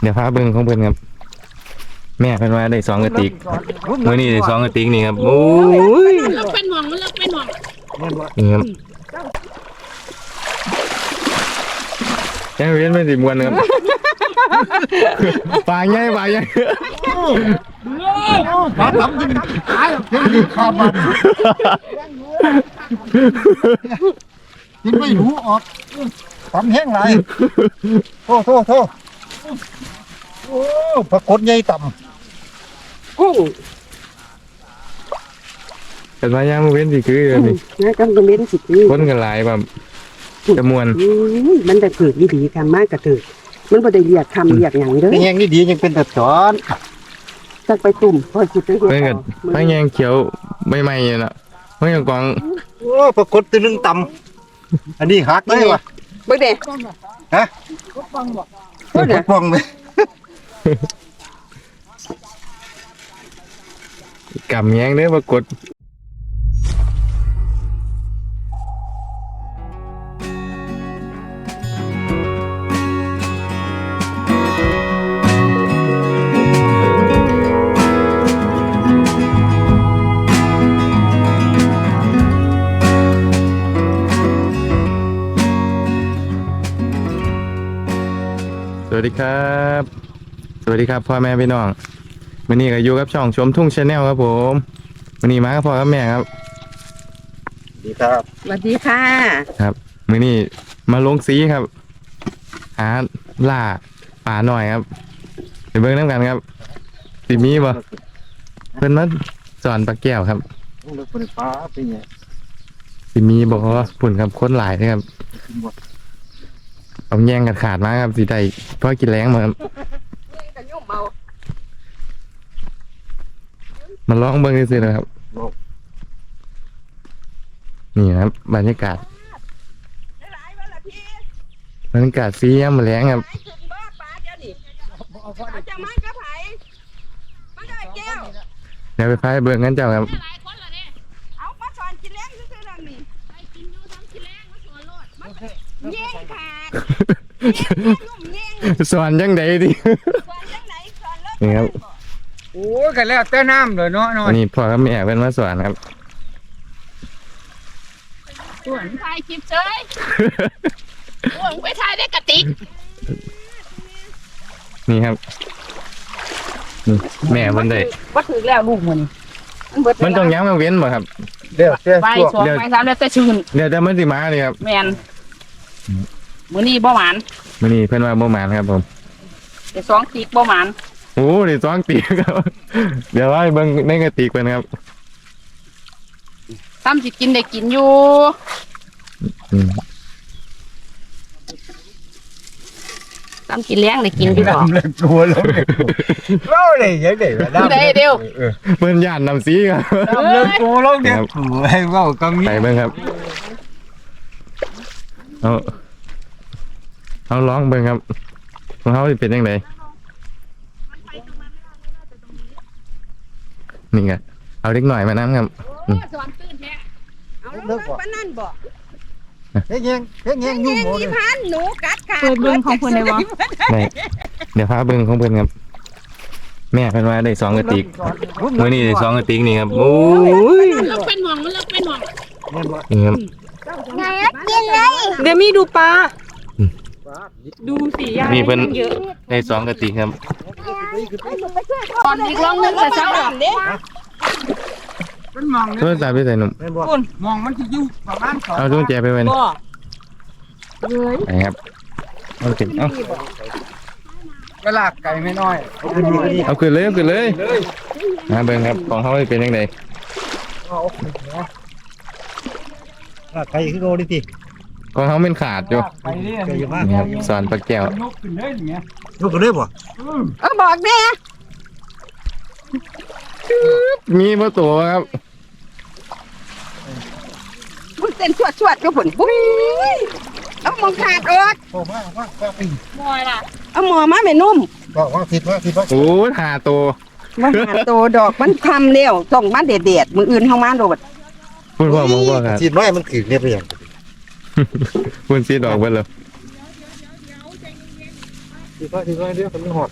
เดี๋ยวพาเบิ่งของเพิ่นครับ แม่เพิ่นว่าได้สองกระติกมื้อนี้ได้สองกระติกนี่ครับโอ้ยมันเลิกเป็นหม่องมันเลิกเป็นหม่องนี่ครับแจ้งเวียนเป็นสิมวนครับปลาใหญ่ปลาใหญ่ปลาทำกินตายเพิ่งกินข้าวมันกินไม่รู้ออกปั๊มแห้งไรโทษโทษโทษ โอ้ปรากฏใหญ่ต่กุ้งแต่ว่ายังบ่เว้นสิคือเดี๋ยวนี่นะกำลังเล่นสิบนี่คนกันหลายแบบจะมวนอืมมันแต่เกิดดีๆทำมากกระเถิดมันบ่ได้เรียกคำเรียกอย่างเด้ำอแห้งนี่ดียังเป็นแต่สอนจักไปตุ่มพอสิไปเฮ็ดเพิ่นก็เอาพาแยงเขียวใบไม้นี่ล่ะเพิ่นก็กองโอ้ปรากฏตัวหนึงต่ำอันนี้หักเลยว่ะเบิ่งเด้ฮะ เบิ่งปเด้กป้องเลยกำแยงเด้อปรากฏ ดีครับ สวัสดีครับพ่อแม่พี่น้องวันนี้ก็อยู่กับช่องชมทุ่งชาแนลครับผมวันนี้มากับพ่อกับแม่ครับดีครับสวัสดีค่ะ ครับวันนี้มาลงสีครับ หาล่าป่าหน่อยครับไปเบิ้งน้ำกันครับสิมีบ่เพิ่นมาสอนปลาแก้วครับเลิกเป็นปลาเป็นไงสิมีบ่ปุ่นครับคนหลายเลยครับกินหมด เอาแย่งกันขาดมากครับสิได้พ่อกินแรงมาครับมาลองเบิ้งซื่อๆนะครับ นี่ครับบรรยากาศบรรยากาศสีย่ำแรงครับจะมากับไผมาได้แก้วเดี๋ยวไปพายเบิ้งกันเจ้าครับ หลายคนเหรอเนี่ยเอามาสอนกินแรงซื่อๆนั่นนี่ไปกินอยู่ทำกินแรงมาสวนโลดแย่งขาดนุ่มแย่งสอนยังไงดิ สอนจังไหนสอนเลิศนี่ครับ โอ้ยกันแล้วแต่น้ำเลยเนาะน้ออัยนนี้พ่อกับแม่เป็นมาสอนครับสวนถ่ายคลิปเฉยโอ้ยมึงไปถ่ายได้กระติกนี่ครับนี่แม่มันได้ ว่าถือแล้วลูกมันมันเบิดมันต้องย้ำมาเว้นบ่ครับ เดี๋ยวแต่ไปช่วงสองไปสามแล้วแต่ชื่นเดี๋ยวจะมันสิมาเลยครับ แมน มื้อนี้บ่หวานมันนี่เพิ่นว่าบ่หมานครับผมแต่สองติกบ่หวานโอ้เดี๋ยวซ้องตีครับ เดี๋ยวว่าให้เบิ่งในกระติกเพิ่นครับซ้ำสิกินได้กินอยู่อืมซ้ำกินแรงได้กินอยู่ดอกน้ำเล็กตัวแล้วเล่าเลยยังไงวะน้ำได้เดียวเพิ่นย่านนำสีครับน้ำเล็กตัวแล้วเนี่ยโอ้ยเว่ากังนี้ไปเบิ่งครับ เอา เอาร้องเบิ่งครับของเขาสิเป็นยังไงนี่ไงเอาเล็กหน่อยมาน้ำครับ โอ้สวนตื้นแท้เอาเลิกปานนั่นบ่เฮ้ยยังเฮ้ยยังยุ่งหมดเลยพันหนูกัดขาดเปิดเบิ่งของเพิ่นได้บ่ ได้เดี๋ยวพาเบิ่งของเพิ่นครับ แม่เพิ่นว่าได้สองกระติกมื้อนี้ได้สองกระติกนี่ครับโอ้ยมันเลิกเป็นหม่องมันเลิกเป็นหม่องนี่ครับเดมี่ดูปลาอืม ดูสิยายนี่เพิ่นเยอะได้สองกระติกครับตอนอีกลองหนึงแต่เช้าดอกมันมองโทรศัพท์ไปใส่หนุ่มมองมันจะอยู่ประมาณสองเอาจุงแจไปไว้นี่บ่ไปครับเอาติเอาเวลาไก่ไม่น้อยเอาขึ้นดีก็ดีเอาขึ้นเลยเอาขึ้นเลยมาเบิ่งครับของเขาสิเป็นยังไงเอาขึ้นนะลากไก่ขึ้นโลดิที ของเขาเป็นขาดอยู่ไก่เนี่ยไก่มากนี่ครับสอนปลาแก้วยกขึ้นเลยอย่างเงี้ยยกขึ้นเลยป่ะเออบอกแน่มีบ่ตัวครับมึงเต้นชวดชวดๆกับผุนปุ้ยเอามองขาดออกโอ้มากมากมากปีมอยล่ะเอาหมอมาแม่นุ่มบอกว่าผิดว่าผิดว่าโอ้หาตัวมันหาโตดอกมันทำเร็วส่งมาเด็ดๆมืออื่นเข้ามาโดดพูดพ่อมองพ่อครับผิดน้อยมันถือเรียบเรียง พูดซีดอกเบิ่นเลยดีก็ดีก็เดี๋ยวมันหอด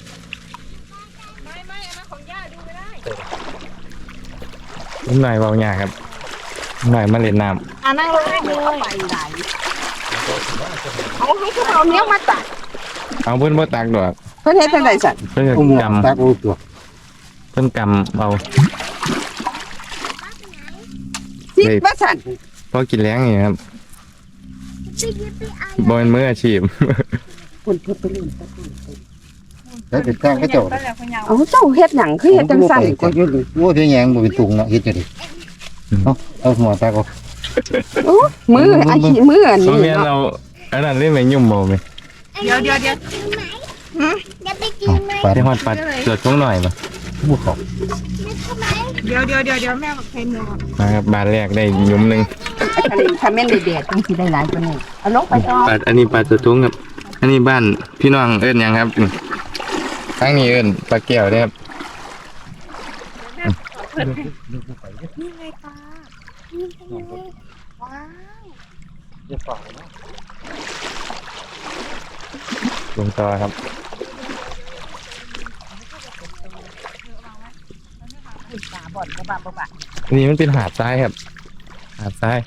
ไม่ไม่อันนั้นของย่าดูไม่ได้นิดหน่อยเบาหยาครับนิดหน่อยมาเล่นน้ำอ่านั่งลงได้เลยไปไหนเอาให้เขาเอาเนี้ยมาตัดำเอาเพิ่อนบ่ตักดอกเพื่อนเฮ็ดจังไดสั่นเพิ่นจะอุ้มกำตาโอ้ตัวเพิ่อนกำเอาสิว่าสั่นพอกินแรงนี่ครับ บ่เป็นมืออาชีพคุณเพิ่นไปเล่นแล้วติดข้างก็เจ้าไปแล้วคุณยาวเอาเจ้าเฮ็ดหยังคือเฮ็ดจังสั่นก็ยืดโอ้ที่แยงบ่เป็นตุงเนาะเฮ็ดจังได๋เอาเอาหัวตาก็โอ้มืออาชีพมืออันโรนี้งเรียนเนาะเราอันนั้นเล่นไปยุ่มบ่แม่เดี๋ยวเดี๋ยวเดี๋ยวปาดได้ฮอดปัดเกิดช่วงหน่อยบ่ผู้เขา เดี๋ยวเดี๋ยวเดี๋ยวเดี๋ยวแม่บอกเพนหนึ่งมาครับบานแรกได้ยุ้มหนึงอันนี้ถ้าแม่นได้แดดจังสิได้หลายกว่านี้เอาลงไปต่อปลาอันนี้ปลาตัวทุงครับ อันนี้บ้านพี่น้องเอิ้นหยังครับทางนี้เอิ้นปลาแก้วเด้อครับนี่ไงปลาว้าวอย่าฝ่านะลงต่อครับ ตา บ่อนบ่บาบ่บานี่มันเป็นหาดทรายครับ หาดทราย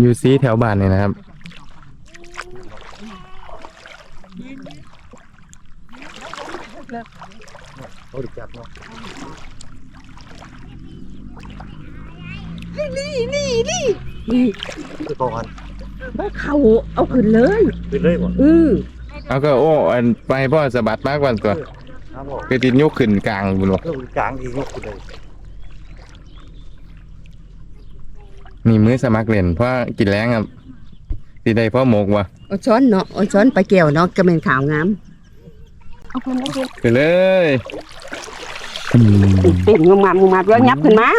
อยู่ซีแถวบ้านนี่นะครับเขาดิจับเนาะนี่นี่นี่นี่คือพอกันบ่เข้าเอาขึ้นเลยไปเลยบ่อือเอาก็โอ้อันไปพ่อสะบัดมากกว่าตัว ครับบ่คือติดยกขึ้นกลางบุญวะก็กลางอีกยกไปเลยนี่มือสมัครเล่นเพราะกินแรงครับสิได้เพ่อหมกวะเอาช้อนเนาะเอาช้อนไปแก้วเนาะก็เป็นขาวงามเอาขึ้นมาขึ้นไปเลยอืมเต้นงามๆงามๆแล้วยับขึ้นมา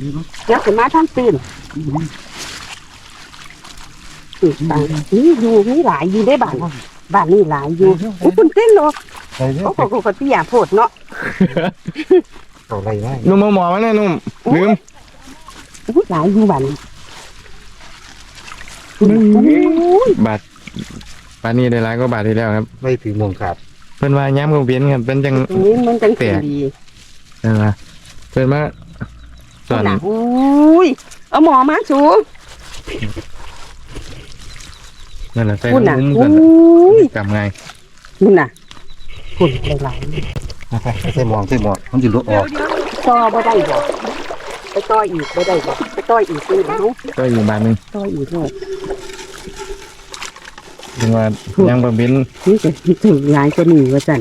ดีเนาะยับขึ้นมาทั้งตื่นตื่นตานี่อยู่นี่หลายอยู่ได้บ้าน บ้านนี่หลายอยู่โอ้คุณเต้นหรอกไปเด้โอ้อโหคนที่อยากโพดเนาะเขาไรได้นุ่มมาหมอมาเนี่ยนุ่มลืมโอ้หลายอยู่บ้านบาทปานนี้ได้ร้ายก็บาทที่แล้วครับ ไม่ถึงมงขาดเพิ่นว่าย้ำกงเพียนครับเป็นจังตรงนี้มันจังสีดีเพิ่นว่าเพิ่นมาส่วนหนักอุ้ยเอาหมอมาสู นั่นแหละใส่คุณน่ะมุ้มอุ้กันยกำไงคุณน่ะคุณหลายนะครับใส่หมองใส่หมองมันจะลุกออกๆต่อบ่ได้บ่ไปต่ออีกบ่ได้บ่ไปต่ออีกนี่เนาะก็อยู่บ้านหนึงต่ออีกเนาะถึงว่าย้ำกงเพียนนี่จะถึงหลายก็นี่ว่าซั่น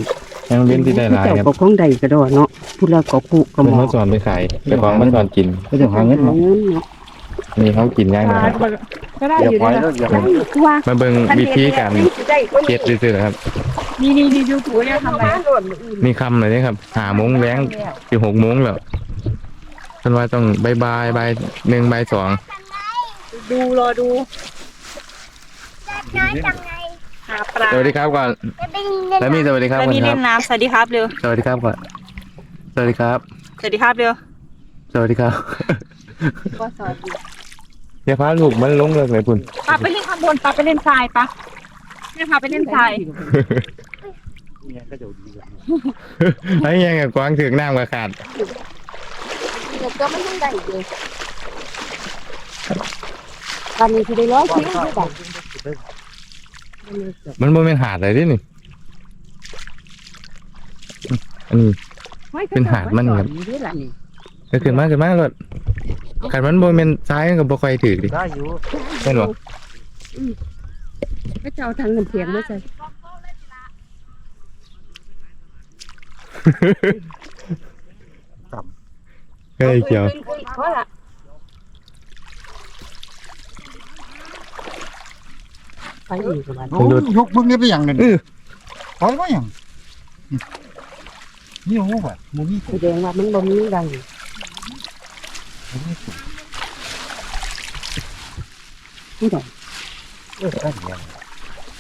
ย้ำกงเพียนที่ได้หลายเจ้าครับก็ของใดก็ดอเนาะพูดแล้วก็กุก็เพิ่นหมอมาสอนไปขายแต่ของมาสอนกินก็จะหาเงินเนาเนาะะนี่เขากินย่างปเลลายครับ ก็ได้อย่าอยู่ปล่อยนะแล้วอย่าได้คือว่ามาเบิ่งวิธีการได้ก็เก็ดซื่อๆนะครับ นี่นี่นี่ดูถูเนี่ยทำอะไรมีคำเลยนี่ครับหาโมงแรงสิหกโมงแล้วเพิ่นว่าต้องบายบายบายหนึ่งบายสองดูรอดูหาปลาสวัสดีครับก่อนแล้วมีสวัสดีครับแล้วก่อนมีคเล่รับนน้ำสวัสดีครับเร็วสวัสดีครับก่อนสวัสดีครับ สวัสดีครับเร็วสวัสดีครับ ก็สอน อย่าพาลูกมันลงเลยเลยคุณปลาไปเล่นข้างบนปลาไปเล่นทรายปะแม่พาไปเล่นทรายเนี่ยก็จะดีแบบไอ้ยังกับกวางถึงน้ำกับขาดก็ไม่ต้องได้เลยวันนี้ที่ได้ร้อยคิ้วด้วยกันมันบ่เป็นหาดเลยดินี่อันนี้เป็นหาดมันครับ ก็ขึ้นมาขึ้นมาเลยขันมันบ่เป็นซ้ายมันก็บ่ค่อยถือดิได้อยู่แม่นบ่ก็จะเอาทางน้ำเพียงมาใส่เฮ้ยเกี่ยวเพราะละไปอีกวันโอ้ยกมึงนี่ไปอย่างนึงปล่อยมาอย่างนี่โอ้โหมึงนี่แสดงว่ามันบ่มีดังนี่ ดอกเออได้อย่าง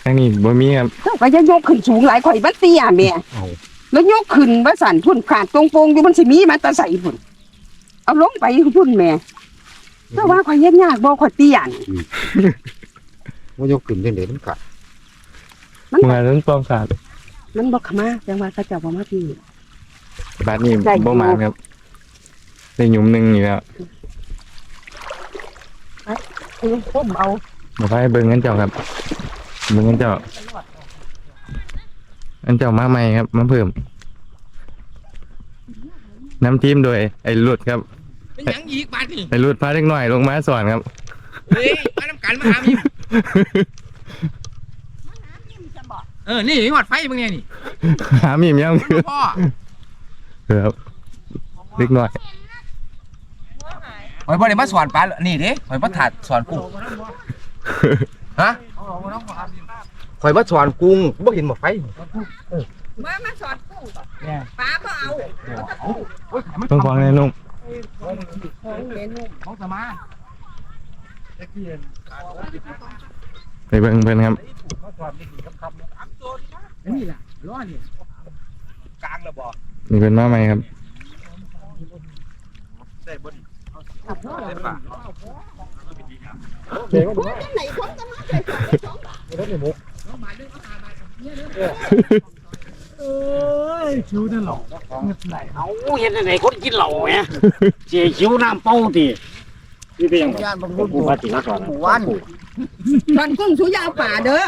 ทางนี้บ่มีครับเจ้าก็จะยกขึ้นสูงหลายข่อยมันเตี้ยแม่เอาแล้วยกขึ้นว่าสั่นพุ่นขาดตรงโปงอยู่มันสิมีมาแตะใส่พุ่นเอาลงไปพุ่นแม่แต่ว่าข่อยเฮ็ดยากบ่ข่อยเตี้ยนว่ายกขึ้นได้เลยมันกัดมันเมื่อนั้นปองขาดมันบ่เข้ามาจังว่าเขาเจ้าบ่มาพี่ บาดนี้ได้อยู่บ่มาครับ ได้หยุมหนึงอยู่แล้วเออผมเอามาไปเบิ่งกันเจ้าครับ เบิ่งกันเจ้า อันเจ้ามาใหม่ครับมาเพิ่ม น้ำทีมโดย ไอ้ลุดครับ เป็นหยังอีกบาดนี่ไอ้ลุดพาเล็กน้อยลงมาสอนครับ เฮ้ยมาทำกันมาหามีเออ นี่หอดไฟมึงเนี่ยนี่หามีมยังมันบ่พ่อ ครับเล็กน้อย หอยบ่ได้มาสอนปลานี่เด้หอยมาถาดสอนกุ้งฮะหอยมาสอนกุ้งบ่เห็นบ่ไฟมามาสอนกุ้งป้าบ่เอาต้องฟังในนุ่มของสมาไปเบิ่งเพิ่นครับนี่ล่ะร้อนนี่กลางระบ่นี่เพิ่นมาใหม่ครับได้บ่ดิ ได้ป่ะเอาเห็นไหนคนกินเหล้าแหมเจียคิ้วน้ำเป้าตินี่เป็นยังไงกูว่าติมาก่อนวันสอนกุ้งสุยาวป่าเด้อ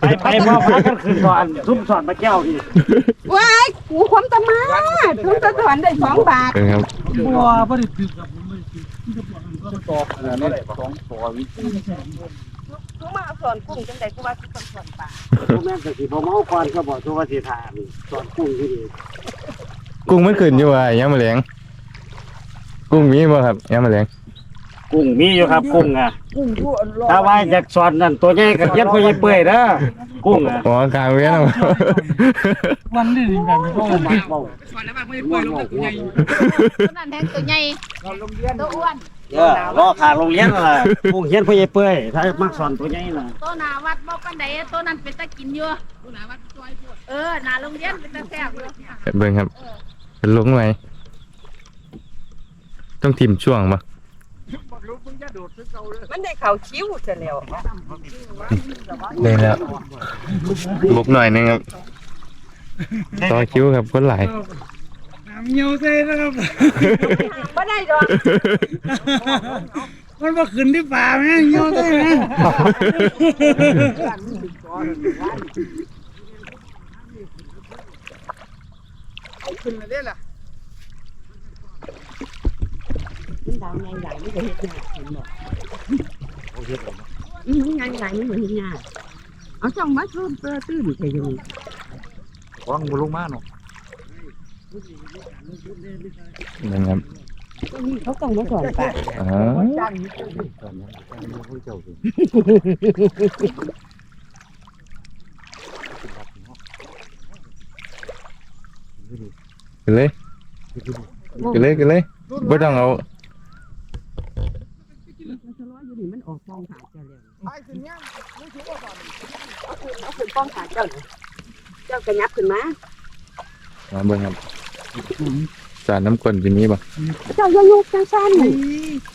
ไปไปมาพากันขึ้นก่อนทุ่มสอนมาแก้วดิว้ายกูคมตะมาทุ่มตะสอนได้สองบาทครับบัวบ่ได้ตึกกับผม ไม่ตึกกูมาสอนกุ้งจังไดกูว่าสิสอนสอนป่าพ่อแม่ก็สิบ่เมาก่อนก็บอกตัวว่าสิทานสอนกุ้งที่ดีกุ้งมันขึ้นอยู่ว่ายังมาแหลงกุ้งมีบ่ครับยังมาแหลงกุ้งมีอยู่ครับกุ้งอะกุ้งทั่วรอถ้าว่าอยากสอนนั่นตัวใหญ่ก็เย็นพอใหญ่เปื่อยเด้อกุ้งอะอ๋อกลางเวียนเอาวันนี้นี่แบบนี้ก็มาเมาสอนแล้วมันไม่ได้ปล่อยลงตะกุ้งใหญ่ตัวนั้นแทงตัวใหญ่ตัวอ้วน เออรอขาโรงเรียนนั่นล่ะกุ้งเฮียนพอใหญ่เปื่อยถ้ามักสอนตัวใหญ่น่ะตัวหนาวัดบ่ปานใดตัวนั้นเป็นตะกินอยู่ตัวหนาวัดซอยพวดเออหนาโรงเรียนเป็นตะแซ่บอยู่เบิ่งครับเป็นลงไหมต้องทิมช่วงบ่มันได้เข้าคิ้วซะแล้วได้แล้วบุกหน่อยหนึงครับต่อคิวครับคนหลาย เหี่ยวใส่นะครับบ่ได้ดอกมันมาขึ้นที่ป่าแม่เหี่ยวใส่แม่ขึ้นมาได้ล่ะมันดาวใหญ่ๆมันก็เฮ็ดยากเห็นบ่อืมใหญ่ๆมันเหมือนเฮ็ดยากเอาช่องมาทุ่มเตื้อตื้นใส่อยู่นี่วางบ่ลงมาเนาะ นะครับตรงนี้เขาต้องมาสอนป่าอ๋อกันเลยกันเลยกันเลยบ่ต้องเอามันทะเลาะอยู่นี่มันออกปองขาเจ้าแล้วเอาขึ้นเอาขึ้นปองขาเจ้าน่ะเจ้ากระยับขึ้นมามาเบิ่งครับ สารน้ำกลนสิมีบ่เจ้าอย่ายกจังซั่น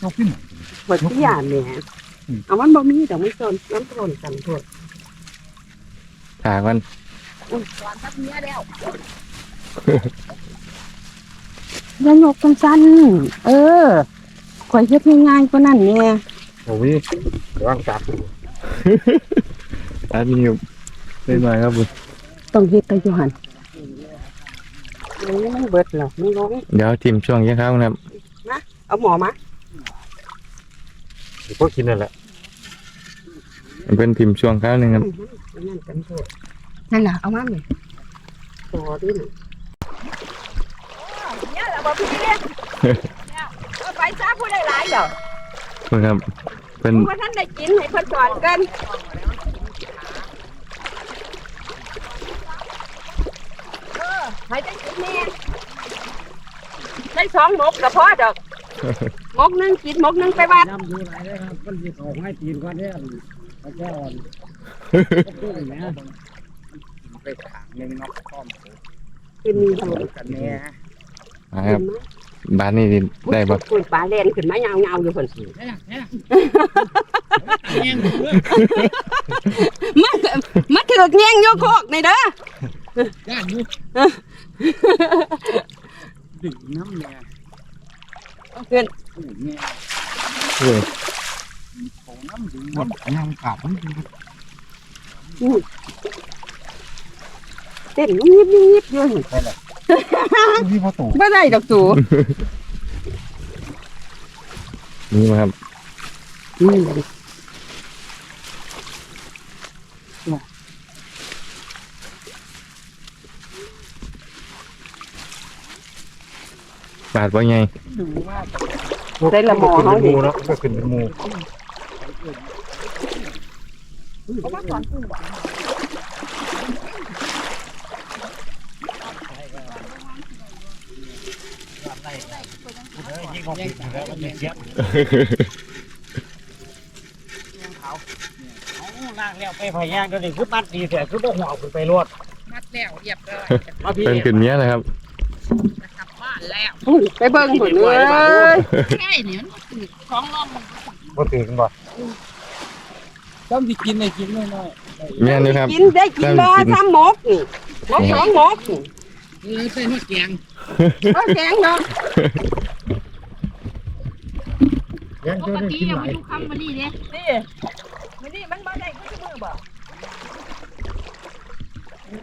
ยกขึ้นเบิดที่ยานแหม่เอามันบ่มีแต่มันซ่อนน้ำต้นกันโพดถากันสอนทับเมียแล้วอย่ายกจังซั่นเออข่อยเฮ็ดง่ายๆกว่านั้นแหน่โอ้ยวางจับร้านนี้เล่นมาครับบุญต้องเฮ็ดแต่อยู่หั่น อันนี้มันเบิดแล้วมันร้องเดี๋ยวทีมช่วงเช้าครับนะครับเอาหมอมาพวกกินนั่นแหละเป็นทีมช่วงข้าวหนึงครับ นั่นกันโพดนั่นล่ะเอามาแม่ตัวดิน่ะเนี่ยล่ะบ่พี่เนี่ยเอาไปซะผู้ได้หลายดอกเพิ่นครับเป็น เพราะท่านได้กินให้เพิ่นสอนกัน เออให้ได้กินแน่ได้สองหมกก็พอดอกหมกหนึงกินหมกหนึงไปวัดยำดูหลายเลยครับมันสิเขาให้ตีนก่อนเนี่ยพระเจ้าอ่อนกุ้งแม่ไปถางหนึงเนาะพร้อมกินอยู่กันแม่มาครับบ้านนี้ได้บ่คุณปลาเล่นขึ้นมาเงาๆอยู่เพิ่นเนี่ยเนี่ยมามาถือกแย่งโยโคกนี่เด้อย่านอยู่ ดึงน้ำแน่ขึ้นโอ้ยแน่เออโอ้น้ำดึงหมดยังขาดมันเต้นยิบยิบยิบอยู่พี่พ่อตู่บ่ได้ดอกสูนี่มาครับอืม บาดว่าไงได้ละหมอเฮาหดิมูเนาะก็ขึ้นเป็นหมูยิงของผิดแล้วมันเสียบเอาล่างแล้วไปพยางก็นี่คือมัดดีแต่คือบ่หัวขึ้นไปรวดมัดแล้วเรียบร้อยมาพี่เป็นขึ้นเนี้ยนะครับจะกลับบ้าน แล้วอุ้ยไปเบิ่งพุ่นเอ้ยง่ายนี่มันก็คือของรองบ่ตื่นบ่ต้องสิกินได้กินน้อยแม่นอยู่ครับกินได้กินบ่ได้กินซ้ำหมกนี่หมกสองหมกนี่ๆเลยใส่หัวแกงเออแกงเนาะยังปจะกได้ติกินยังหลาไม่ยดูคำมันนี่เนี่ยนี่มื้อนี้มันบ่ได้คือมื้อบ่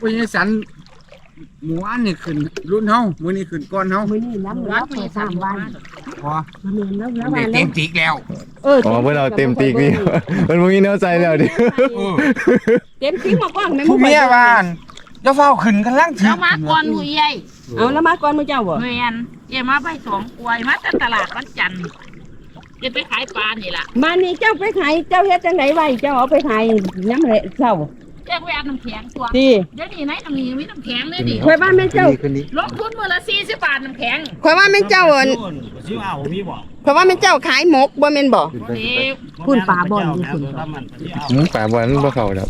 ปุยสัน หมูอันนี่ขึ้นรุ่นเฮามื้อนี้ขึ้นก่อนเฮามื้อนี้น้ำรับไปสามวันพอมื้อนี้น้ำรับได้วันเต็มจิกแล้วเอออ๋อเพื่อนเราเต็มตีกนี่มันพวกนี้แนวใจแล้วดิเต็มทิ้งมาก่อนแม่ผู้เมียบ้านเจ้าเฝ้าขึ้นกันล่างถึเรามาก่อนผู้ใหญ่เอาแล้วมาก่อนมื้อเจ้าบ่เมียนเย่มาไปสองกวยมาจากตลาดวันจันทร์จะไปขายปลานี่ล่ะมานี่เจ้าไปขายเจ้าเฮ็ดจังไดไว้เจ้าเอาไปขายน้ำเหละเช้าแจ้งไปอาบน้ำแข็งตัวดีเดี๋ยวนี้ไหนน้ำมีมีน้ำแข็งเลยดิข่อยว่าแม่นเจ้าขึ้นนี้ลงทุนมือละสี่สิบบาทน้ำแข็งข่อยว่าแม่นเจ้าอั่นสิเอามีบ่ข่อยว่าแม่นเจ้าขายหมกบ่แม่นบ่เด็กคุณปลาบ่อนอยู่คุณหืมป่าบอลบ่เข้าแล้ว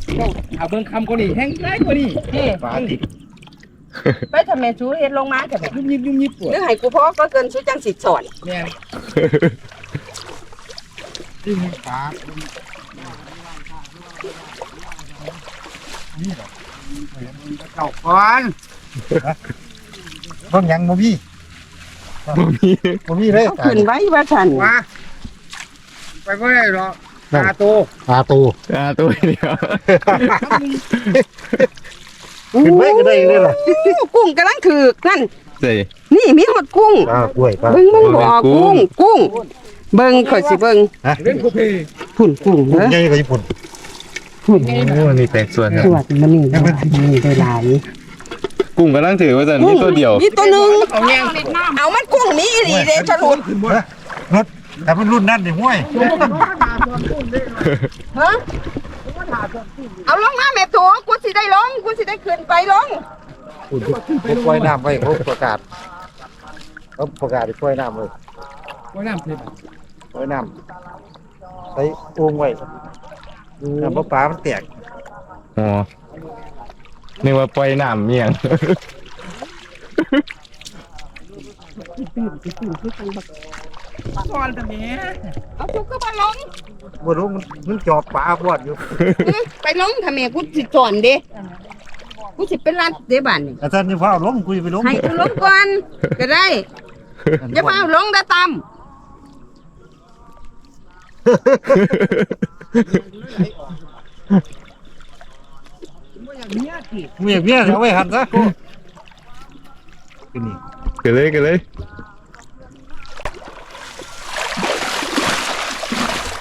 เอาเบิ่งคำกว่านี้แห้งได้กว่านี้เฮ้ปลาติดไปทำแม่ชูเฮ็ดลงมาจ้ะแม่ยุ่มยิบยุ่มยิบปวดหรือให้กูพอก็เกินชูจังสิสอนแม่นที่มีปลา นี่เหรอเจ้าก่อนเบิ่งยังบ่มีบ่มีบ่มีเลยเอาขึ้นไว้ว่าซั่นว่าไปบ่ได้หรอกตาโตปลาตูอ่าตัวเดียวขึ้นไว้ก็ได้เลยล่ะกุ้งกำลังถึกนั่นใส่นี่มีหดกุ้งปลากล้วยปลาเบิ่งมึงบ่กุ้กุ้งงกุ้ง เบิ่งข่อยสิเบิ่งเล่นกูเพพุ่นกุ้งเด้อใหญ่กว่าญี่ปุ่น พุ่นโอ้นี่แตกส่วนครับสวดมันนี่นี่ได้หลายกุ้งกำลังถือว่าจะมีตัวเดียว มีตัวหนึงเอาแง่เล็ดน้ำเอามันกุ้งมีอีหลีเด้ฉลุดรถแต่มันรุ่นนั่นดิห้วยฮะเอาลงมาแม่ตัวกูสิได้ลงกูสิได้ขึ้นไปลงคุณเขาปล่อยน้ำไว้เขาประกาศเขาประกาศให้ปล่อยน้ำเลยว่าน้ำเพชรปล่อยน้ำใส่โอ่งไว้ น้ำปลาปลามันแตกอ๋อนึกว่าปล่อยน้ำเมียงก่อนแต่แม่เอาทุกก็มาลงบ่รู้มันมันจอบปลาบวดอยู่อื้อไปลงทำไมกูสิสอนเด้กูสิเป็นรัดเด้บ้านนี่อาจารย์จะพาเอาลงคุยไปลงให้กูลงก่อนก็ได้อย่ามาเอาลงได้ตาม เมียเมียเอาไว้หันซะคือนี่เกันเลยเกันเลย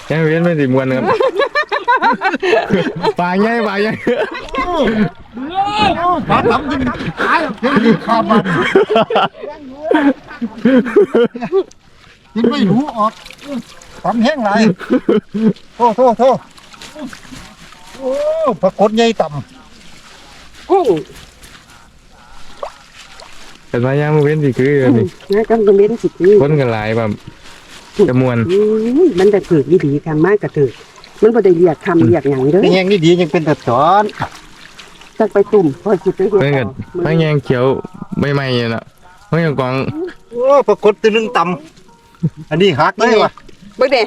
ยังเวียนไม่สิมวนครับปลาใหญ่ปลาใหญ่ปลาทำจริงตายข้าวมันกินไม่รู้ออก ปั๊มแห้งไรโทษโทษโทษโอ้ปรากฏใหญ่ต่กุ้งแต่ว่ายังบ่เว้นสิคืออันนี่นะกำลังเล่นสินี่คนกันหลายแบบจะมวนอุ้ยมันจะถือดีดีๆกันมากกระถือมันบ่ได้เรียกคำเรียกหยังเด้ำอแห้งนี่ดียังเป็นแต่สอนจักไปตุ่มพอสิไปเฮ็ดเพิ่นก็ต่อพางแยงเขียวใหม่ๆอยู่น่ะเพิ่นก็กองโอ้ปรากฏตัวหนึงต่ำอันนี้หักเลยว่ะเบิ่งเด้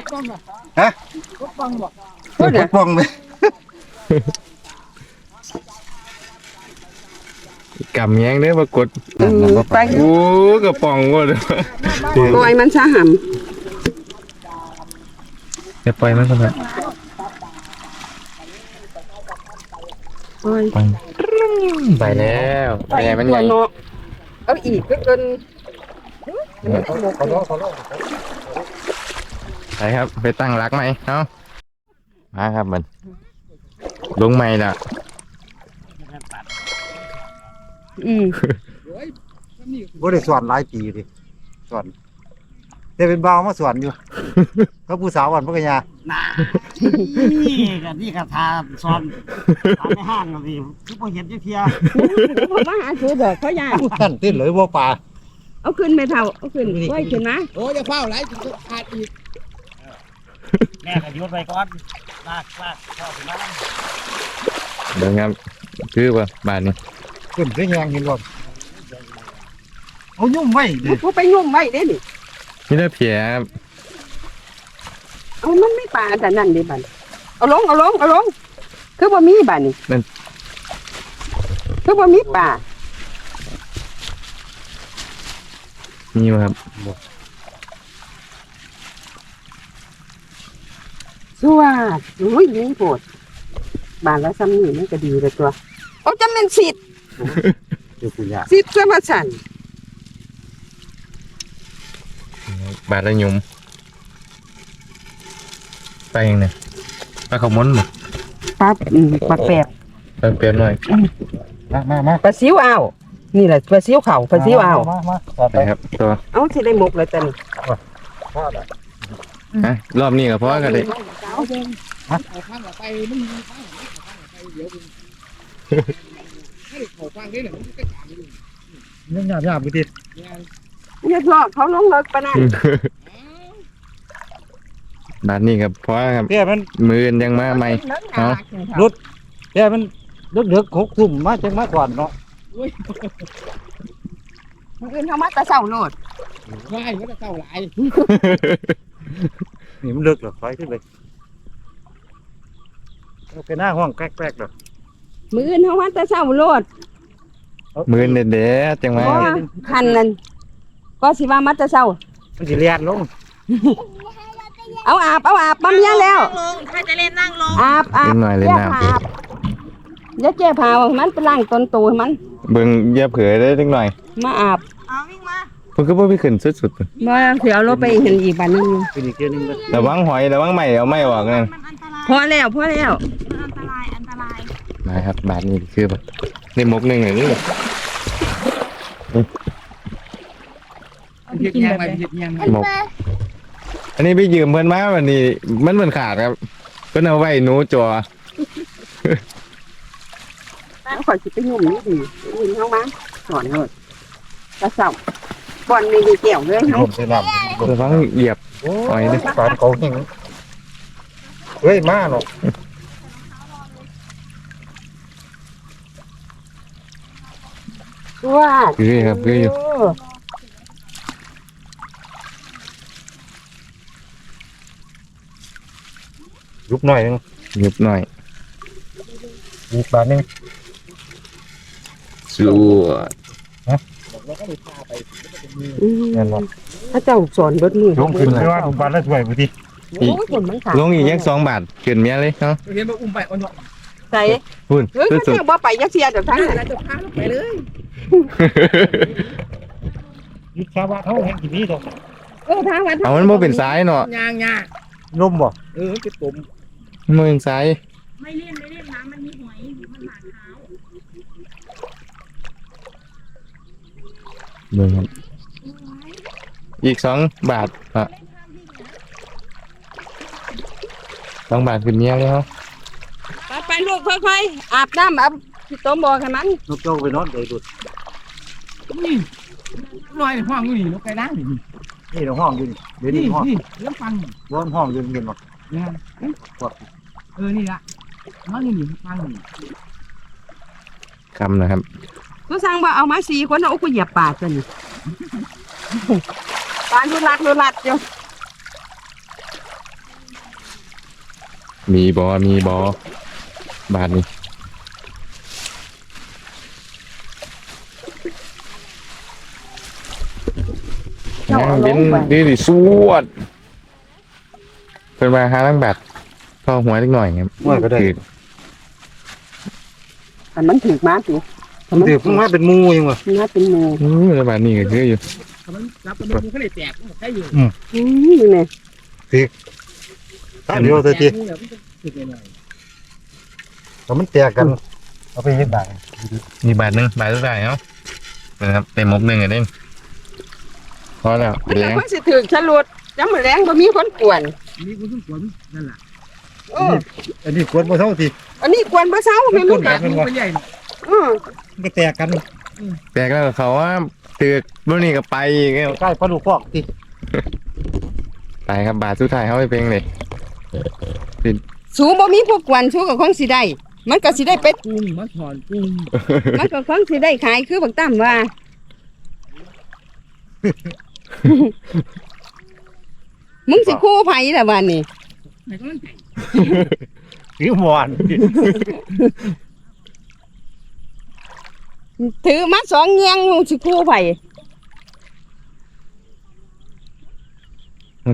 ฮะโอ้กเดี๋ยวดปองเลยกำแยงเด้อปรากฏอืมไปโอ้กระป๋องว่ะเด้อปล่อยมันซะหเดี๋ยวปล่อยมันก่อนครับำปล่อยไปไปแล้วไปไงมันใหตัญ่วเนาะเอาอีกก็เกิน ไปครับไปตั้งรักไหมเนาะมาครับมัน ลงไม่ละอืมบ่ได้สอนหลายปีดิสอนแต่เป็นบ่าวมาสอนอยู่ ก็ผู้สาววันพกยาน่านี่กันนี่กระทาซ้อนทาในห้างกันดิคือพอเห็นจักเทียผมมาหาซื้อดอกเขาย่างท่านติดเลยบ่ป่าเอาขึ้นไม่เท่าเอาขึ้นไว้ขึ้นนะโอ้ยจะเฝ้าไรขาดอีก แม่ก็หยุดไปก่อนลากลากเข้าไปน้เดี๋ยวครับคือว่าบาทนี้ขึ้นได้ยังเห็นบ่เอายุ่มไว้ดิผู้ไปยุ่มไว้เด้นี่นี่ได้เพียครับเอามันไม่ป่าแต่นั่นดิบันเอาลงเอาลงเอาลงคือบ่มีบันนี่คือบ่มีป่านี่บ่ครับ สวัสดอุ้ยนี่โปวดบานแล้วซ้ำนี่มันก็ดีเลยตัวเอาจำเป็นสิทธิ์เดี๋ยวผู้ยาสิทธิ์สมัสันบาทละหยุมไปยังไงปลาขาวม้นบ่ปั๊บอืมปลาแปบไปเปรียบหน่อยมามามาปลาซิวอ้าวนี่แหละปลาซิวเข่าปลาซิวอ้าวมามาต่อไปไปครับตัวเอาที่ได้หมกเลยตันพ่อละ ฮะรอบนี้ก็พอกันเลยเอาข้างหลังไปมันมีข้างหลังข้างหลังไปเดี๋ยวมึงให้เขาฟังได้หน่อยมันก็กลางอยู่นี่ยามยามไปดิเนี่ยทอดเขาลงเลิกปะนั่นบาทนี้ก็พอครับ แก่มันมืออนยังมาใหม่ เอา แก่มันเดือดๆหกทุ่มมาจังมาก่อนเนาะคนอื่นเขามาแตะเช้าโลด ใช่ก็จะเศร้าหลายนี่มันเลิกหรอไฟขึ้นเลยเอาไปหน้าห้องแกล้กๆเด้อมืออื่นเขามาแตะเช้าโลดมืออนเด็ดๆจังเพมาราะว่าคันนั้นก็สิว่ามาแตะเช้า มันสิเลียนลงเอาอาบเอาอาบปั๊มยาแล้วลงถ้าจะเล่นนั่งลงอาบอาเล่บนหน่อยเล่นแก้น้ผ้าอาบอย่าแก้ผ้าเอามันไปล้างต้นตูให้มันำเบิ่งอย่าเผยได้จังหน่อย มาอาบ เอาวิ่งมา เพิ่นก็บ่ไปขึ้นสุดๆบ่เสียเอารถไปเห็นอีกบัดนึงเป็นอีกเที่ยวหนึงเลยระวังหอยระวังใหม่เอาไม่ออกนั่นมันอันตรายพอแล้วพอแล้วมันอันตรายอันตรายมาครับบาทนี้คือแบบในมกหนึ่งอย่างนี้เห็ดยังไงเห็ดยังไงมกอันนี้ไปยืมเพิ่นมาวันนี้ มันเหมือนขาดครับเพิ่นเอาไว้หนูจัวแล้วข่อยสิไปยุ่มนี่ดีอื่นเฮามาสอนโลดแตะเช้า บ่อนนี่ดีเกี่ยวเลยเฮาผมจะนำระวังเหยียบ โอ้หอยยเด้อปานเขาหิงเฮ้ยมาเนาะว่าคือครับคืออยู่ ยุบหน่อยหนึงเหยียบหน่อยอีกบาทหนึงสวดอืม แม่นบ่ถ้าเจ้าสอนเบิดมือลงขึ้นไม่ว่าบาทละถ้วยบ่ติโอ้ยคนมันขาดลงอีกยังสองบาทขึ้นเมียเลยเนาะเห็นว่าอุ้มไปอ่อนใส่พุ่นเฮ้ยเขาสุดเจ้าบ่ไปยักเสียเดี๋ยวทั้งนั้นแล้วจะพาลูกไปเลยยุบชาวบ้านเฮาแห่งที่นี่ดอกเออทางวัดๆเอามันบ่เป็นสายเนาะยางยางนมบ่เออเป็นตุ่มมันบ่เป็นสายไม่เล่นไม่เล่นน้ำมันมีหอยมันหมาเท้า เบิ่งครับอีกสองบาทอะสองบาทขึ้นเมียเลยเนาะไปไปลูกค่อยๆอาบน้ำอาบที่ต้มบ่อให้มันนกเจ้าไปนอนเลยดุดนี่ลอยห้องอยู่นี่ลูกไก่ล้างนี่นี่ในห้องอยู่นี่เดี๋ยวนี่นี้ห้องนี่เรื่องฟังบ่ห้องอยู่เย็นบ่นะเออนี่ละน้องนี่นี่ฟังนี่คำนะครับ กูสั่งว่าเอามาสี่คนเอากูเหยียบปากกันปานรุนรัดรุนรัดอยู่มีบอมีบอบาทนี้นั่งบินดีดิสวดเป็นมาหาลังบัตรก็หัวเล็กหน่อยครับว่าก็ได้คืออันมันถูกมาสิ เดี๋ยวเพิ่งมาเป็นหมูยังวะมาเป็นหมูอู้แล้วบาทนี้ก็คืออยู่รับประเด็นมันก็เลยแตกมันก็ใช่อยู่อืมอยู่เนี่ยตามเดียวเถอะทีมันก็ติดหน่อยถ้ามันแตกกันเอาไปยังไงมีบาทหนึ่งบาทสุดท้ายเนาะนะครับเต็มมกหนึ่งอะเด้งพอแล้วมันแรจะงค่อยสิถึกฉลุดจำมือแรงบ่มีคนกวนมีคนต้องขวนนั่นแหละเอออันนี้ควรบ่เท่าทีอันนี้กวนบ่เช้าแม่นมันแตก็กมันก็ใหญ่อือมัน ก็แตกกันแตกแล้วเขาว่าตึกรุ่นนี้ก็ไปอีกแล้วใกล้ปลาดุกฟอกทีไปครับบาทสุดท้ายเขาไปเพลงเลยสูบ่มีพวกกวนสูก็คงสิได้มันก็สิได้เป็ดกุ้งมาถอนกุ้งมันก็คงสิได้ขายคือบักตั้มว่ามึงสิคู่ไผล่ะวันนี้ไหนก็มันไก่หิวหวาน ถือมาสองเงียงมึงสิคู่ไผ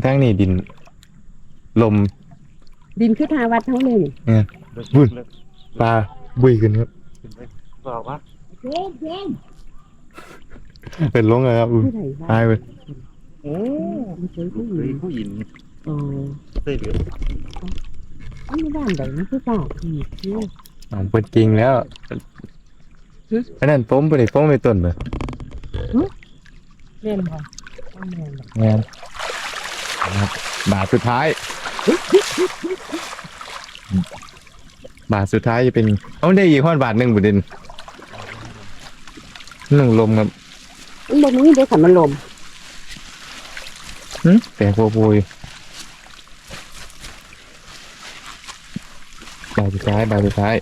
ทางนี้ดิน ลมดินคือทาวัดเฮาเลยนี่บุญปลาบุยขึ้นครับบอกว่าโจมโจมเป็นลงเลยครับอุ้ยผู้ใดว่าตายไปโอ้มันเคยผู้หเคญิยงผู้หญิงอ๋อเคยเหลืออันนี้บ้านใดมันคือป่าอืมนี่อ๋อเปิดจริงแล้ว อันนั้นป้มไปเลยป้มไปต้นเลยเล่นบ่ต้องแม่นบ่งานครับบาทสุดท้าย บาทสุดท้ายจะเป็นเอาได้อีกข้อนบาทหนึ่งบุดินหนึ่งลมครับมันบ่มีได้ขันมันลมหึแต่โพโพยบาทสุดท้ายบาทสุดท้าย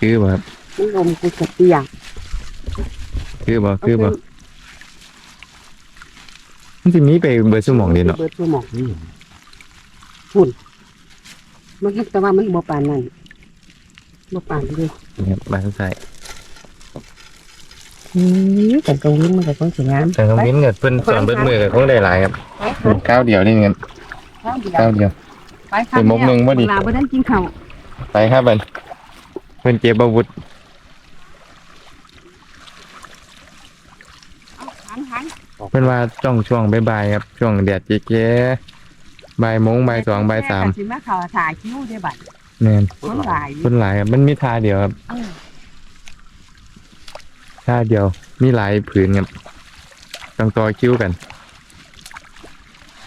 คือบ่ครับมันลมกูจะเปียกคือบ่คือบ่มันจะมีไปเบอร์สมองเดีเนาะเบิดสมองฝุ่นมันเฮ็ดแต่ว่ามันบ่ปานนั้นบ่ปานเด้เนี่ยบาทสุดท้ายอืมแต่ตรงนี้มันก็ต้องสวยงามแต่ต้องมิ้นเงินเพิ่นสอนเบิดมือกับคงได้หลายครับไปค่ะก้าวเดียวนี่เงินข้าวเดียวก้าวเดียวไปค่ะเป็นมกหนึ่งบ่ดิลาบ่ได้กินข้าว ไปครับเพิ่นเพิ่นเก็บอาวุธเอาหันหันเพิ่นว่าจ้องช่วงบ่ายๆครับ ช่วงแดดเจ๊ๆบ่ายโมงบ่ายสองบ่ายสามสิมาเข้าถ่ายคิวได้บัดแม่นคนหลายคนหลายครับมันมีท่าเดียวครับเออท่าเดียว มีหลายผืนครับต้องต่อคิวกัน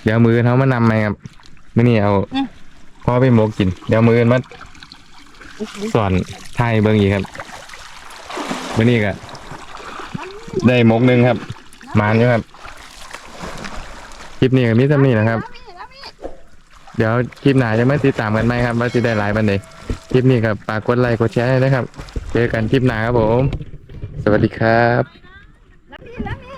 เดี๋ยวมือเขามานำไหมครับมื้อนี้เอาพอไปหมกกิน เดี๋ยวมือมา สอนไทยเบิ่งอีกครับมื้อนี้ก็ได้มกหนึงครับ มานอยู่ครับ คลิปนี้ก็มีเท่านี้นะครับ เดี๋ยวคลิปหน้าจะมาติดตามกันไหมครับ ว่าจะได้หลายบันเดคลิปนี้ก็ฝากกดไลค์กดแชร์ด้วยนะครับ เจอกันคลิปหน้าครับผม สวัสดีครับ